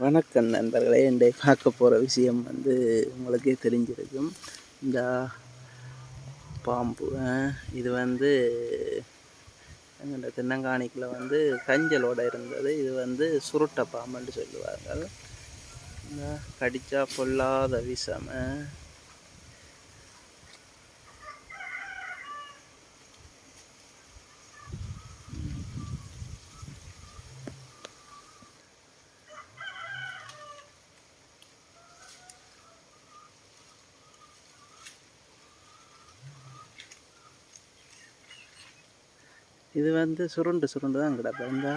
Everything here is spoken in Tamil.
வணக்கம் நண்பர்களே. இன்றைய பார்க்க போகிற விஷயம் வந்து உங்களுக்கே தெரிஞ்சிருக்கும். இந்த பாம்பு இது வந்து எங்கள்கிட்ட தென்னங்காணிக்கில் வந்து கஞ்சலோடு இருந்தது. இது வந்து சுருட்ட பாம்புன்னு சொல்லுவார்கள். இந்த கடித்தா பொல்லாத விஷம் இது வந்து சுருண்டு சுருண்டு தான் கிடப்பேன் இந்த